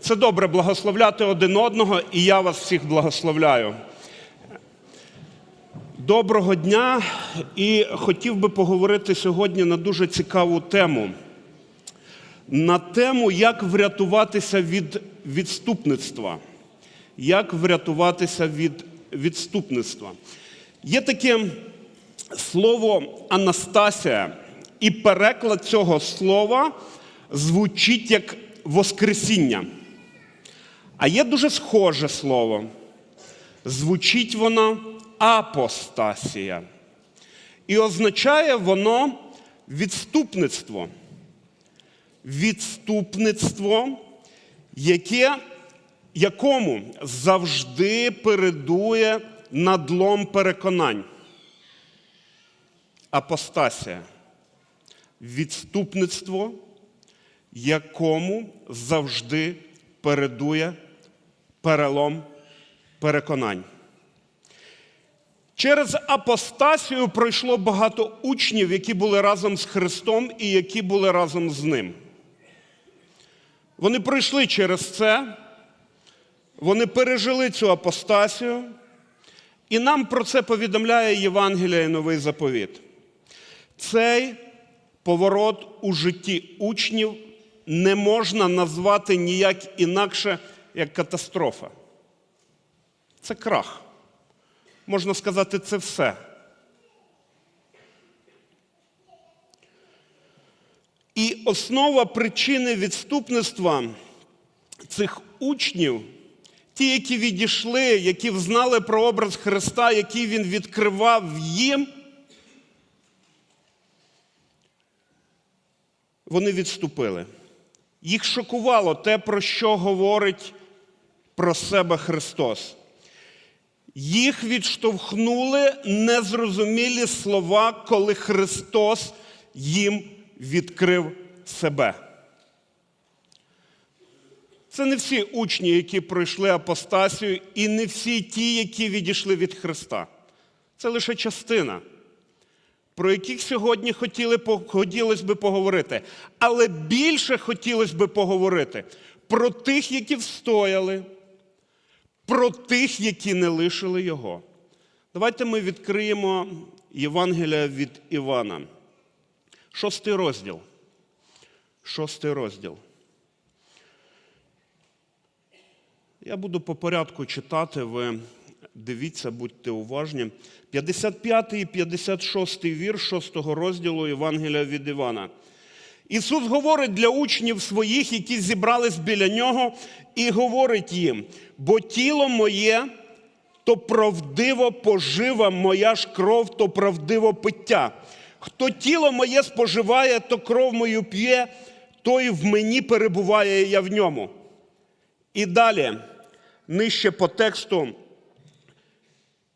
Це добре благословляти один одного, і я вас всіх благословляю. Доброго дня! І хотів би поговорити сьогодні на дуже цікаву тему. На тему, як врятуватися від відступництва. Як врятуватися від відступництва. Є таке слово Анастасія, і переклад цього слова звучить як Воскресіння. А є дуже схоже слово. Звучить воно апостасія. І означає воно відступництво. Відступництво, яке, якому завжди передує надлом переконань. Апостасія. Відступництво, якому завжди передує перелом переконань. Через апостасію пройшло багато учнів, які були разом з Христом і які були разом з Ним. Вони пройшли через це, вони пережили цю апостасію, і нам про це повідомляє Євангелія і Новий заповіт. Цей поворот у житті учнів не можна назвати ніяк інакше, як катастрофа. Це крах. Можна сказати, це все. І основа причини відступництва цих учнів, ті, які відійшли, які взнали про образ Христа, який Він відкривав їм, вони відступили. Їх шокувало те, про що говорить про себе Христос. Їх відштовхнули незрозумілі слова, коли Христос їм відкрив себе. Це не всі учні, які пройшли апостасію, і не всі ті, які відійшли від Христа. Це лише частина, про яких сьогодні хотіли, хотілося би поговорити. Але більше хотілося би поговорити про тих, які встояли про тих, які не лишили його. Давайте ми відкриємо Євангелія від Івана. Шостий розділ. Шостий розділ. Я буду по порядку читати, ви дивіться, будьте уважні. 55 і 56 вірш 6 розділу Євангелія від Івана. Ісус говорить для учнів своїх, які зібрались біля нього, і говорить їм: бо тіло моє то правдиво пожива, моя ж кров то правдиво пиття. Хто тіло моє споживає, то кров мою п'є, той в мені перебуває, я в ньому. І далі, нижче по тексту,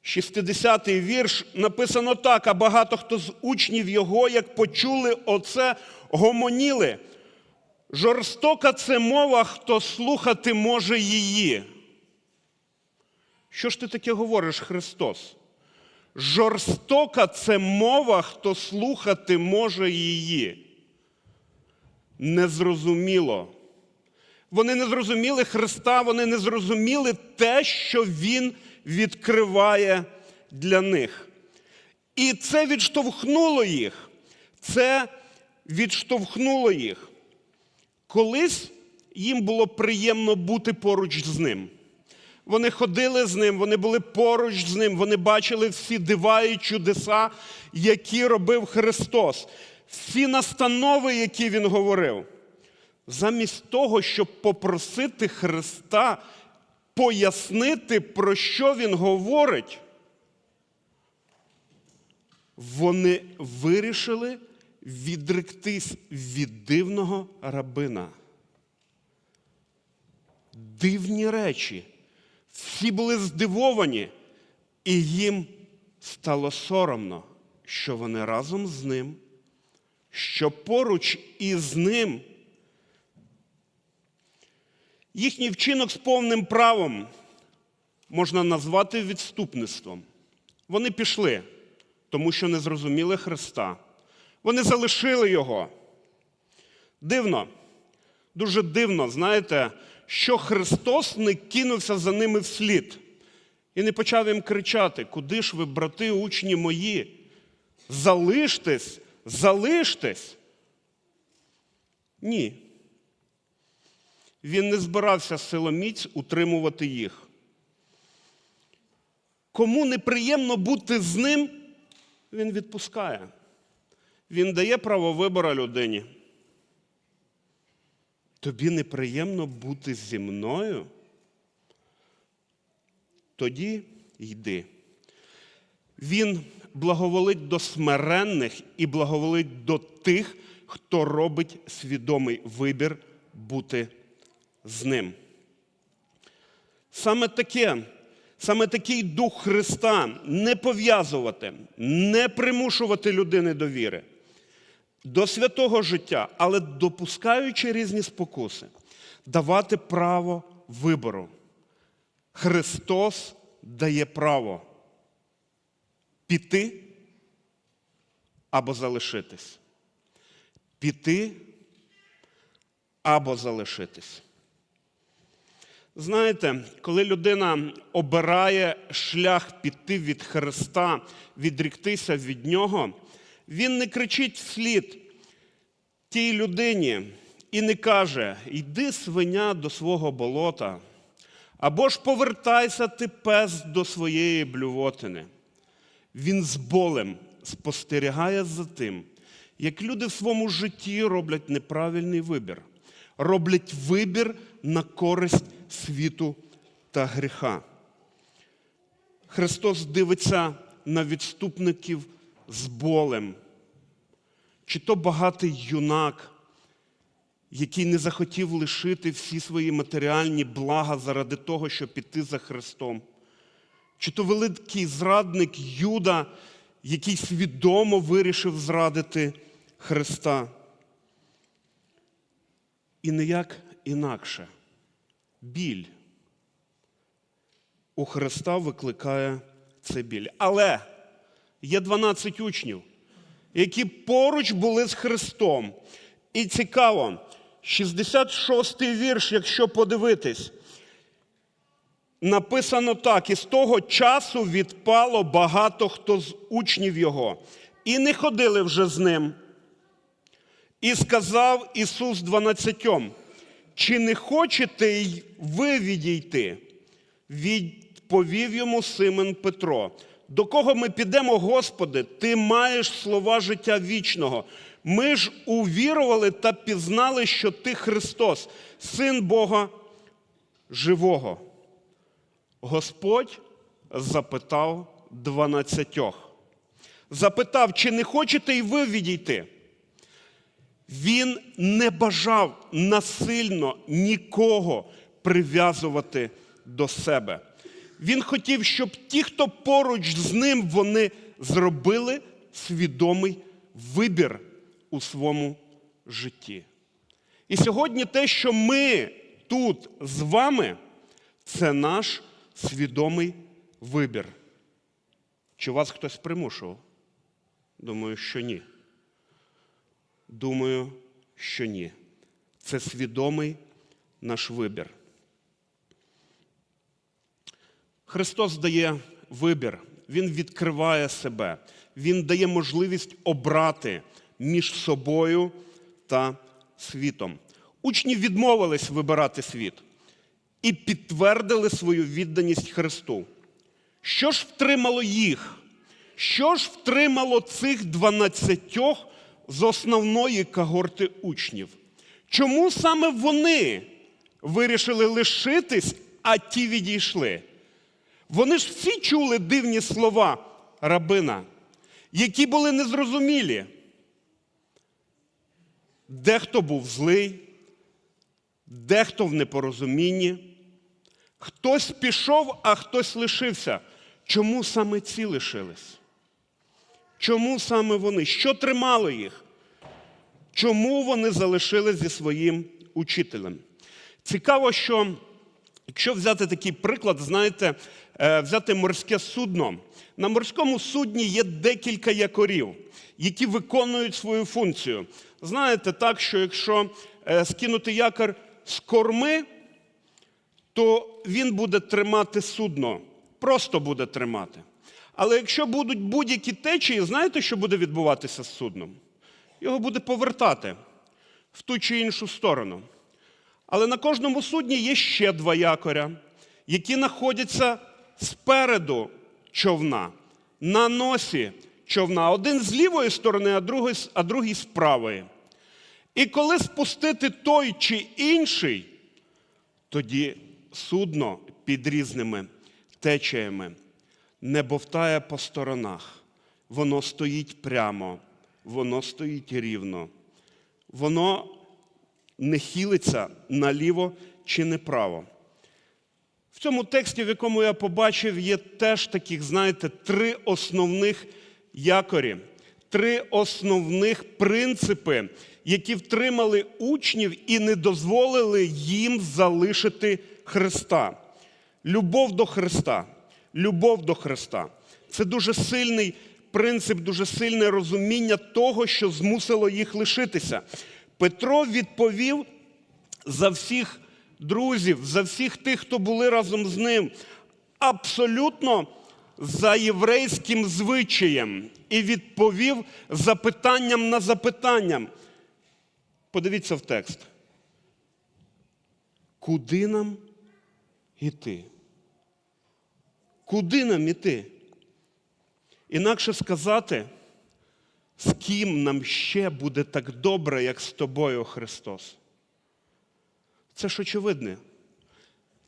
60-й вірш написано так: а багато хто з учнів його, як почули оце, гомоніли. Жорстока це мова, хто слухати може її. Що ж ти таке говориш, Христос? Жорстока це мова, хто слухати може її. Незрозуміло. Вони не зрозуміли Христа, вони не зрозуміли те, що Він відкриває для них. І це відштовхнуло їх. Це відштовхнуло їх. Колись їм було приємно бути поруч з ним. Вони ходили з ним, вони були поруч з ним, вони бачили всі дива і чудеса, які робив Христос, всі настанови, які Він говорив. Замість того, щоб попросити Христа пояснити, про що Він говорить, вони вирішили відректись від дивного рабина. Дивні речі. Всі були здивовані, і їм стало соромно, що вони разом з ним, що поруч із ним. Їхній вчинок з повним правом можна назвати відступництвом. Вони пішли, тому що не зрозуміли Христа. Вони залишили його. Дивно, дуже дивно, знаєте, що Христос не кинувся за ними вслід і не почав їм кричати: Куди ж ви, брати, учні мої? Залиштесь, залиштесь. Ні. Він не збирався силоміць утримувати їх. Кому неприємно бути з ним, він відпускає. Він дає право вибору людині. Тобі неприємно бути зі мною? Тоді йди. Він благоволить до смиренних і благоволить до тих, хто робить свідомий вибір бути з ним. Саме таке, саме такий дух Христа не пов'язувати, не примушувати людини до віри, до святого життя, але допускаючи різні спокуси, давати право вибору. Христос дає право піти або залишитись. Піти або залишитись. Знаєте, коли людина обирає шлях піти від Христа, відріктися від Нього, він не кричить вслід тій людині і не каже: йди свиня до свого болота, або ж повертайся ти пес до своєї блювотини. Він з болем спостерігає за тим, як люди в своєму житті роблять неправильний вибір, роблять вибір на користь світу та гріха. Христос дивиться на відступників з болем, чи то багатий юнак, який не захотів лишити всі свої матеріальні блага заради того, щоб піти за Христом. Чи то великий зрадник Юда, який свідомо вирішив зрадити Христа. І ніяк інакше. Біль у Христа викликає це біль. Але є 12 учнів, які поруч були з Христом. І цікаво, 66-й вірш, якщо подивитись, написано так: і з того часу відпало багато хто з учнів його, і не ходили вже з ним. І сказав Ісус дванадцятьом, чи не хочете й ви відійти? Відповів йому Симон Петро. До кого ми підемо, Господи, Ти маєш слова життя вічного. Ми ж увірували та пізнали, що Ти Христос, Син Бога живого. Господь запитав дванадцятьох. Запитав, чи не хочете й ви відійти? Він не бажав насильно нікого прив'язувати до себе. Він хотів, щоб ті, хто поруч з ним, вони зробили свідомий вибір у своєму житті. І сьогодні те, що ми тут з вами, це наш свідомий вибір. Чи вас хтось примушував? Думаю, що ні. Думаю, що ні. Це свідомий наш вибір. Христос дає вибір, Він відкриває себе, Він дає можливість обрати між собою та світом. Учні відмовились вибирати світ і підтвердили свою відданість Христу. Що ж втримало їх? Що ж втримало цих дванадцятьох з основної когорти учнів? Чому саме вони вирішили лишитись, а ті відійшли? Вони ж всі чули дивні слова рабина, які були незрозумілі. Дехто був злий, дехто в непорозумінні, хтось пішов, а хтось лишився. Чому саме ці лишились? Чому саме вони? Що тримало їх? Чому вони залишились зі своїм учителем? Цікаво, що якщо взяти такий приклад, знаєте, е, взяти морське судно. На морському судні є декілька якорів, які виконують свою функцію. Знаєте, так, що якщо е, скинути якор з корми, то він буде тримати судно, просто буде тримати. Але якщо будуть будь-які течії, знаєте, що буде відбуватися з судном? Його буде повертати в ту чи іншу сторону. Але на кожному судні є ще два якоря, які знаходяться спереду човна, на носі човна. Один з лівої сторони, а другий, а другий з правої. І коли спустити той чи інший, тоді судно під різними течіями не бовтає по сторонах. Воно стоїть прямо, воно стоїть рівно. Воно не хилиться наліво чи направо. В цьому тексті, в якому я побачив, є теж таких, знаєте, три основних якорі, три основних принципи, які втримали учнів і не дозволили їм залишити Христа. Любов до Христа. Любов до Христа. Це дуже сильний принцип, дуже сильне розуміння того, що змусило їх лишитися. Петро відповів за всіх друзів, за всіх тих, хто були разом з ним, абсолютно за єврейським звичаєм і відповів запитанням на запитанням. Подивіться в текст. Куди нам іти? Куди нам іти? Інакше сказати, з ким нам ще буде так добре, як з тобою, Христос? Це ж очевидне.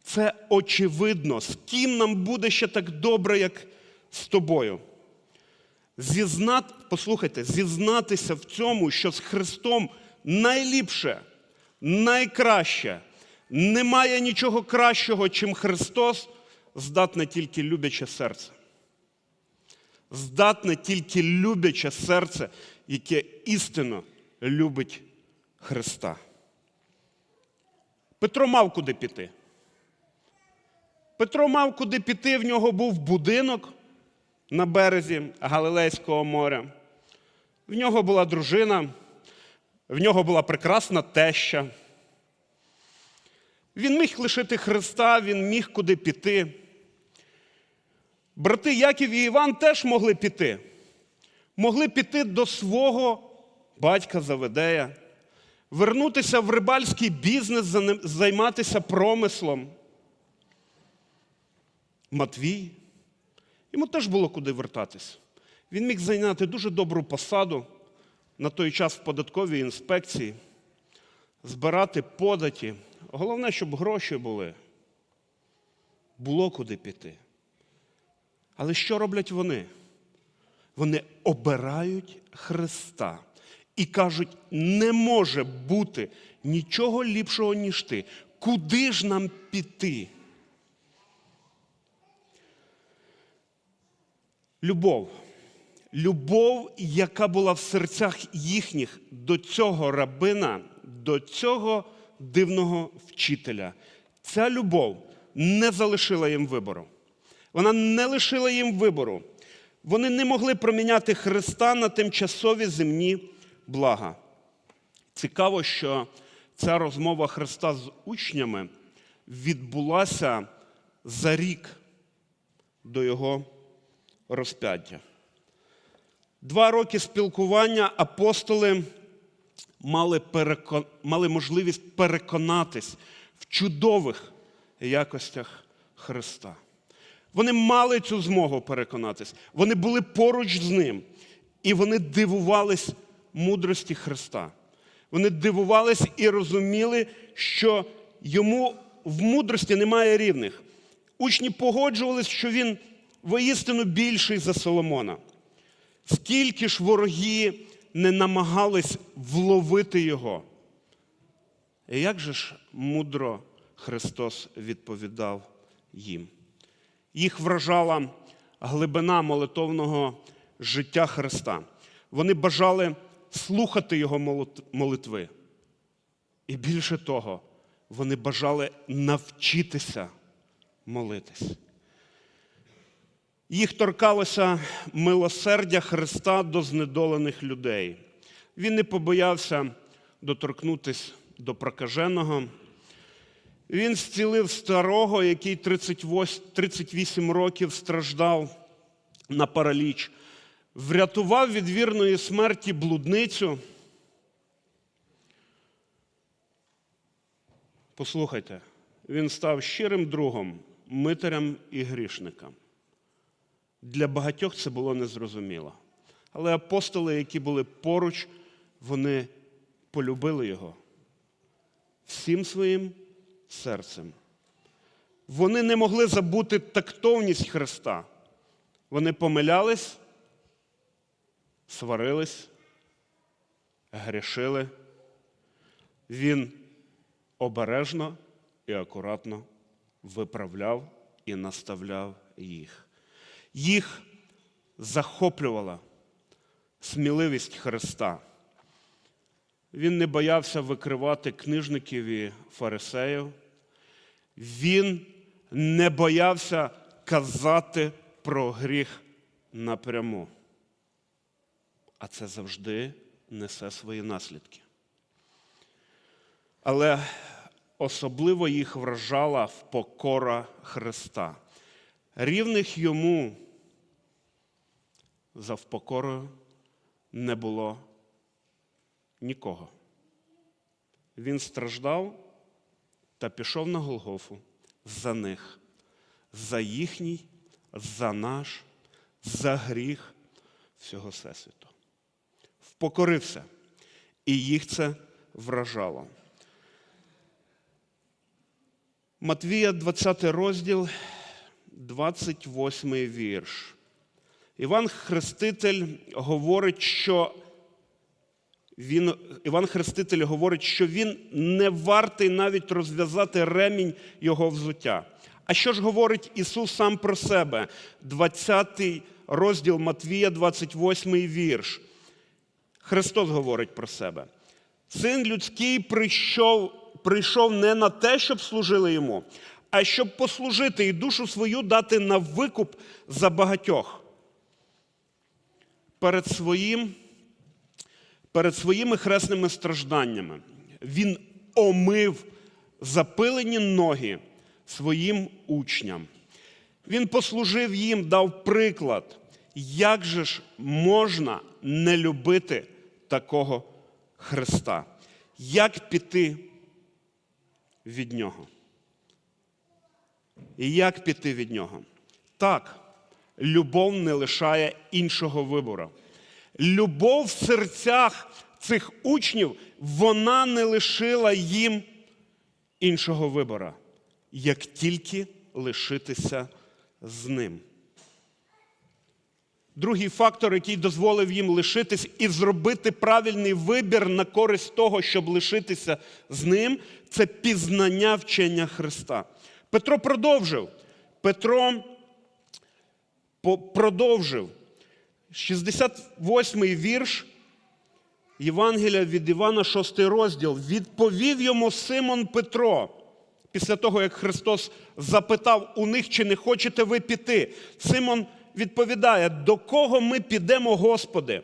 Це очевидно, з ким нам буде ще так добре, як з тобою. Зізнат, послухайте, зізнатися в цьому, що з Христом найліпше, найкраще, немає нічого кращого, чим Христос, здатне тільки любяче серце. Здатне тільки любяче серце, яке істинно любить Христа. Петро мав куди піти. Петро мав куди піти, в нього був будинок на березі Галилейського моря. В нього була дружина, в нього була прекрасна теща. Він міг лишити Христа, він міг куди піти. Брати Яків і Іван теж могли піти. Могли піти до свого батька Заведея, вернутися в рибальський бізнес, займатися промислом. Матвій. Йому теж було куди вертатись. Він міг зайняти дуже добру посаду на той час в податковій інспекції, збирати податі. Головне, щоб гроші були. Було куди піти. Але що роблять вони? Вони обирають Христа і кажуть, не може бути нічого ліпшого, ніж ти. Куди ж нам піти? Любов. Любов, яка була в серцях їхніх до цього рабина, до цього дивного вчителя. Ця любов не залишила їм вибору. Вона не лишила їм вибору. Вони не могли проміняти Христа на тимчасові земні блага. Цікаво, що ця розмова Христа з учнями відбулася за рік до його розп'яття. Два роки спілкування апостоли мали, перекон... мали можливість переконатись в чудових якостях Христа. Вони мали цю змогу переконатись. Вони були поруч з ним. І вони дивувались мудрості Христа. Вони дивувались і розуміли, що йому в мудрості немає рівних. Учні погоджувались, що він воістину більший за Соломона. Скільки ж вороги не намагались вловити його. І як же ж мудро Христос відповідав їм? Їх вражала глибина молитовного життя Христа. Вони бажали слухати Його молитви. І більше того, вони бажали навчитися молитись. Їх торкалося милосердя Христа до знедолених людей. Він не побоявся доторкнутися до прокаженого. Він зцілив старого, який 38 38 років страждав на параліч, врятував від вірної смерті блудницю. Послухайте, він став щирим другом, митарем і грішникам. Для багатьох це було незрозуміло. Але апостоли, які були поруч, вони полюбили його всім своїм серцем. Вони не могли забути тактовність Христа. Вони помилялись, сварились, грішили. Він обережно і акуратно виправляв і наставляв їх. Їх захоплювала сміливість Христа. Він не боявся викривати книжників і фарисеїв. Він не боявся казати про гріх напряму. А це завжди несе свої наслідки. Але особливо їх вражала впокора Христа. Рівних йому за впокорою не було нікого. Він страждав та пішов на Голгофу за них, за їхній, за наш, за гріх всього Всесвіту. Впокорився, і їх це вражало. Матвія, 20 розділ, 28 вірш. Іван Хреститель говорить, що він, Іван Хреститель говорить, що він не вартий навіть розв'язати ремінь його взуття. А що ж говорить Ісус сам про себе? 20 розділ Матвія, 28 вірш. Христос говорить про себе. Син людський прийшов, прийшов не на те, щоб служили йому, а щоб послужити і душу свою дати на викуп за багатьох. Перед своїм перед своїми хресними стражданнями. Він омив запилені ноги своїм учням. Він послужив їм, дав приклад, як же ж можна не любити такого Христа? Як піти від Нього? І як піти від Нього? Так, любов не лишає іншого вибору любов в серцях цих учнів, вона не лишила їм іншого вибора, як тільки лишитися з ним. Другий фактор, який дозволив їм лишитись і зробити правильний вибір на користь того, щоб лишитися з ним, це пізнання вчення Христа. Петро продовжив. Петро продовжив 68-й вірш Євангелія від Івана, 6 розділ. Відповів йому Симон Петро. Після того, як Христос запитав у них, чи не хочете ви піти. Симон відповідає: до кого ми підемо, Господи?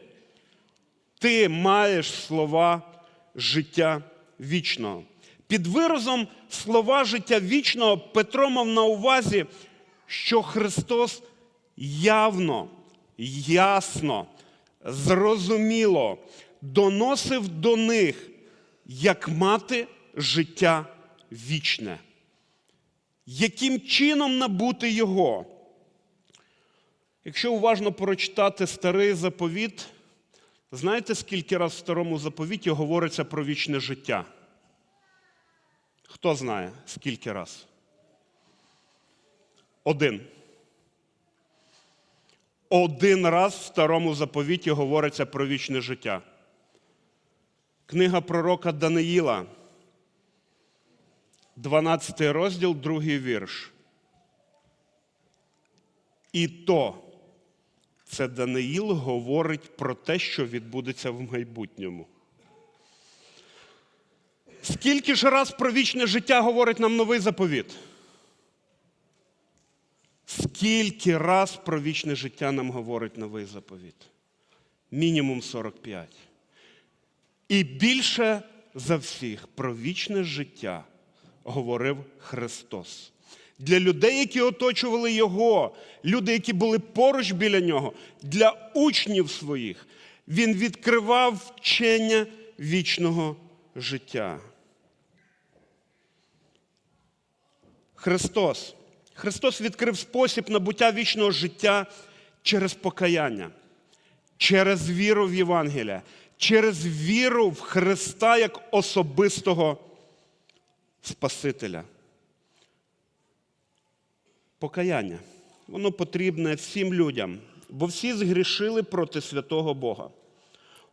Ти маєш слова життя вічного. Під виразом слова життя вічного Петро мав на увазі, що Христос явно ясно, зрозуміло доносив до них, як мати життя вічне. Яким чином набути його? Якщо уважно прочитати старий заповіт, знаєте, скільки раз в старому заповіті говориться про вічне життя? Хто знає, скільки раз? Один. Один раз в старому заповіті говориться про вічне життя. Книга пророка Даниїла, 12 розділ, другий вірш. І то це Даниїл говорить про те, що відбудеться в майбутньому. Скільки ж раз про вічне життя говорить нам новий заповіт? Скільки раз про вічне життя нам говорить новий заповіт? Мінімум 45. І більше за всіх про вічне життя говорив Христос. Для людей, які оточували Його, люди, які були поруч біля нього, для учнів своїх, він відкривав вчення вічного життя. Христос. Христос відкрив спосіб набуття вічного життя через покаяння, через віру в Євангелія, через віру в Христа як особистого Спасителя. Покаяння. Воно потрібне всім людям, бо всі згрішили проти святого Бога.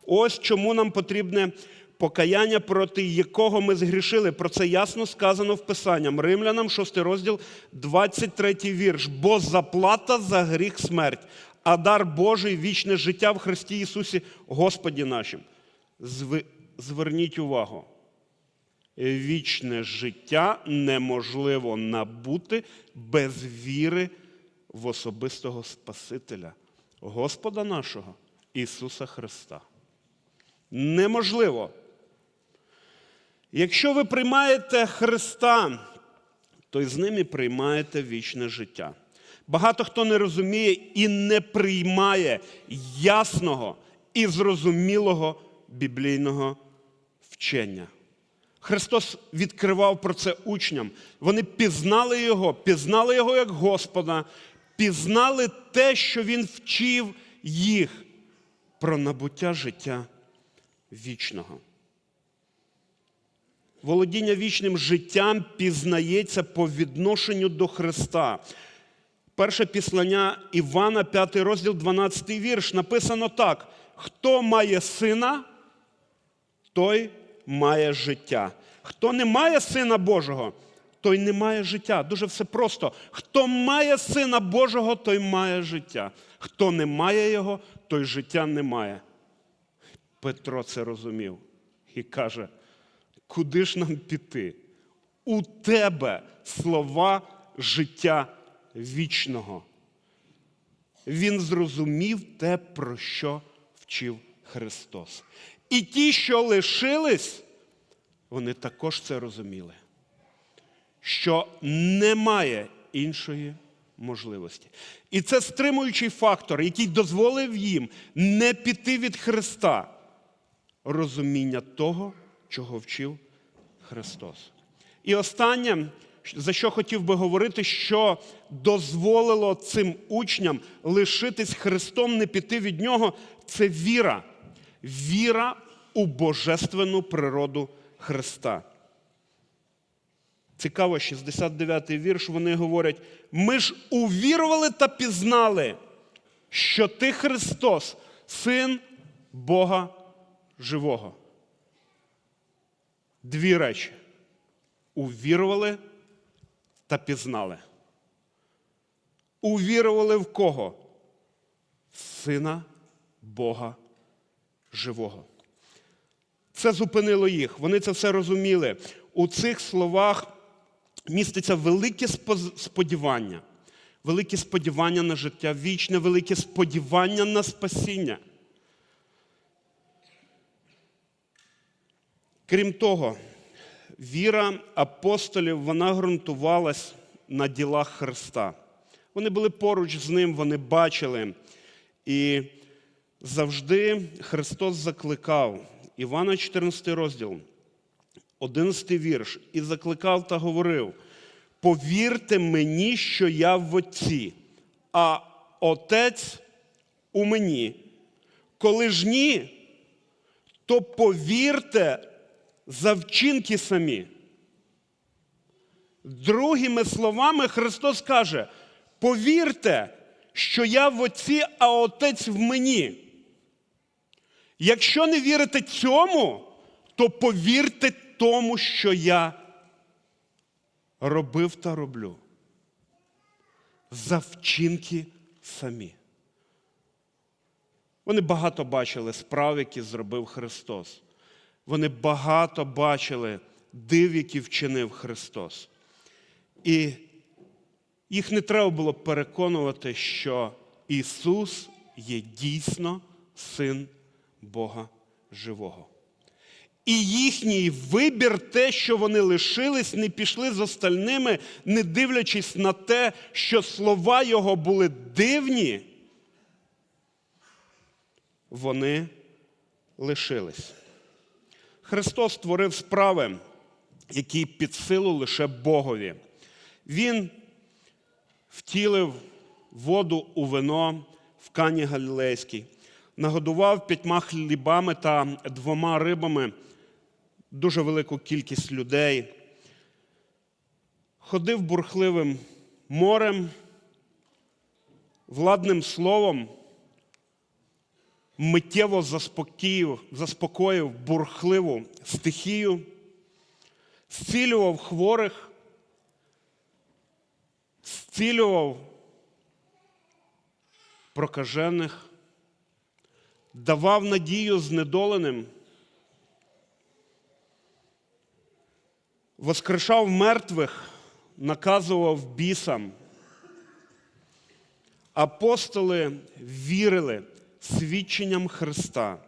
Ось чому нам потрібне покаяння, проти якого ми згрішили. Про це ясно сказано в Писанням. Римлянам, 6 розділ, 23 вірш. Бо заплата за гріх смерть, а дар Божий вічне життя в Христі Ісусі, Господі нашим. Зверніть увагу. Вічне життя неможливо набути без віри в особистого Спасителя, Господа нашого Ісуса Христа. Неможливо. Якщо ви приймаєте Христа, то й з ним і приймаєте вічне життя. Багато хто не розуміє і не приймає ясного і зрозумілого біблійного вчення. Христос відкривав про це учням. Вони пізнали Його, пізнали Його як Господа, пізнали те, що Він вчив їх про набуття життя вічного. Володіння вічним життям пізнається по відношенню до Христа. Перше післання Івана, 5 розділ, 12 вірш, написано так: хто має сина, той має життя. Хто не має сина Божого, той не має життя. Дуже все просто. Хто має сина Божого, той має життя. Хто не має його, той життя не має. Петро це розумів і каже: куди ж нам піти? У тебе слова життя вічного. Він зрозумів те, про що вчив Христос. І ті, що лишились, вони також це розуміли, що немає іншої можливості. І це стримуючий фактор, який дозволив їм не піти від Христа, розуміння того, чого вчив Христос. І останнє, за що хотів би говорити, що дозволило цим учням лишитись Христом, не піти від нього, це віра. Віра у божественну природу Христа. Цікаво, 69-й вірш, вони говорять: ми ж увірували та пізнали, що ти Христос, Син Бога живого. Дві речі. Увірували та пізнали. Увірували в кого? Сина Бога живого. Це зупинило їх. Вони це все розуміли. У цих словах міститься велике сподівання, велике сподівання на життя вічне, велике сподівання на спасіння. Крім того, віра апостолів вона ґрунтувалась на ділах Христа. Вони були поруч з ним, вони бачили. І завжди Христос закликав Івана 14 розділ, 11 вірш, і закликав та говорив: повірте мені, що я в Отці, а Отець у мені. Коли ж ні, то повірте за вчинки самі. Другими словами, Христос каже: повірте, що я в Отці, а Отець в мені. Якщо не вірите цьому, то повірте тому, що я робив та роблю. За вчинки самі. Вони багато бачили справ, які зробив Христос. Вони багато бачили див, які вчинив Христос. І їх не треба було переконувати, що Ісус є дійсно Син Бога живого. І їхній вибір, те, що вони лишились, не пішли з остальними, не дивлячись на те, що слова його були дивні, вони лишились. Христос створив справи, які під силу лише Богові. Він втілив воду у вино в Кані Галілейській, нагодував п'ятьма хлібами та двома рибами дуже велику кількість людей, ходив бурхливим морем, владним словом, миттєво заспокоїв, заспокоїв бурхливу стихію, зцілював хворих, зцілював прокажених, давав надію знедоленим, воскрешав мертвих, наказував бісам. Апостоли вірили свідченням Христа.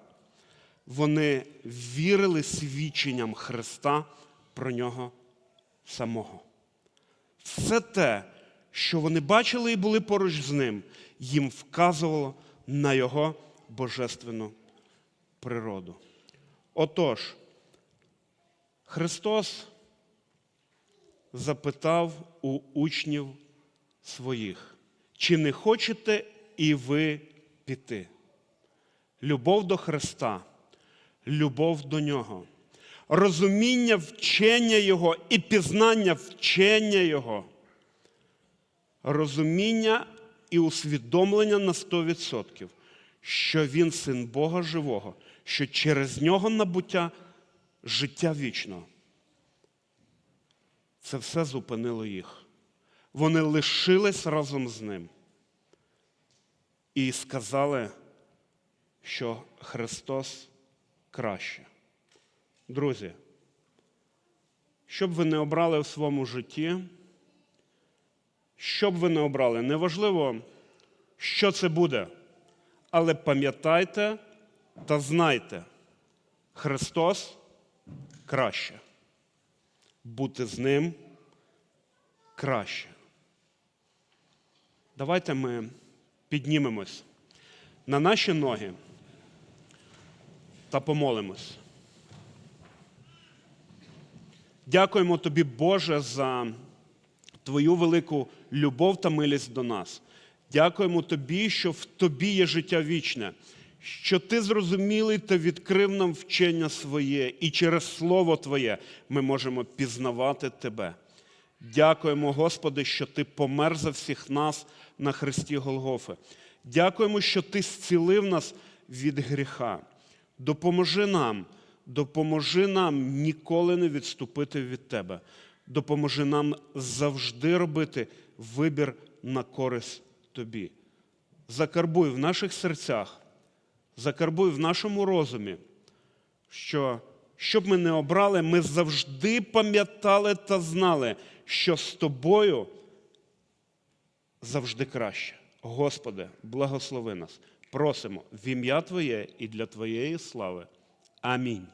Вони вірили свідченням Христа про нього самого. Все те, що вони бачили і були поруч з ним, їм вказувало на його божественну природу. Отож, Христос запитав у учнів своїх, чи не хочете і ви піти? Любов до Христа, любов до Нього, розуміння вчення Його і пізнання вчення Його, розуміння і усвідомлення на 100%, що Він син Бога живого, що через нього набуття життя вічного. Це все зупинило їх. Вони лишились разом з ним і сказали, що Христос краще. Друзі, що б ви не обрали в своєму житті, що б ви не обрали, неважливо, що це буде, але пам'ятайте та знайте, Христос краще. Бути з ним краще. Давайте ми піднімемось на наші ноги та помолимось. Дякуємо тобі, Боже, за твою велику любов та милість до нас. Дякуємо тобі, що в тобі є життя вічне, що ти зрозумілий та відкрив нам вчення своє, і через Слово Твоє ми можемо пізнавати Тебе. Дякуємо, Господи, що Ти помер за всіх нас на Христі Голгофи. Дякуємо, що Ти зцілив нас від гріха. Допоможи нам, допоможи нам ніколи не відступити від Тебе. Допоможи нам завжди робити вибір на користь Тобі. Закарбуй в наших серцях, закарбуй в нашому розумі, що щоб ми не обрали, ми завжди пам'ятали та знали, що з тобою завжди краще. Господи, благослови нас. Просимо в ім'я Твоє і для Твоєї слави. Амінь.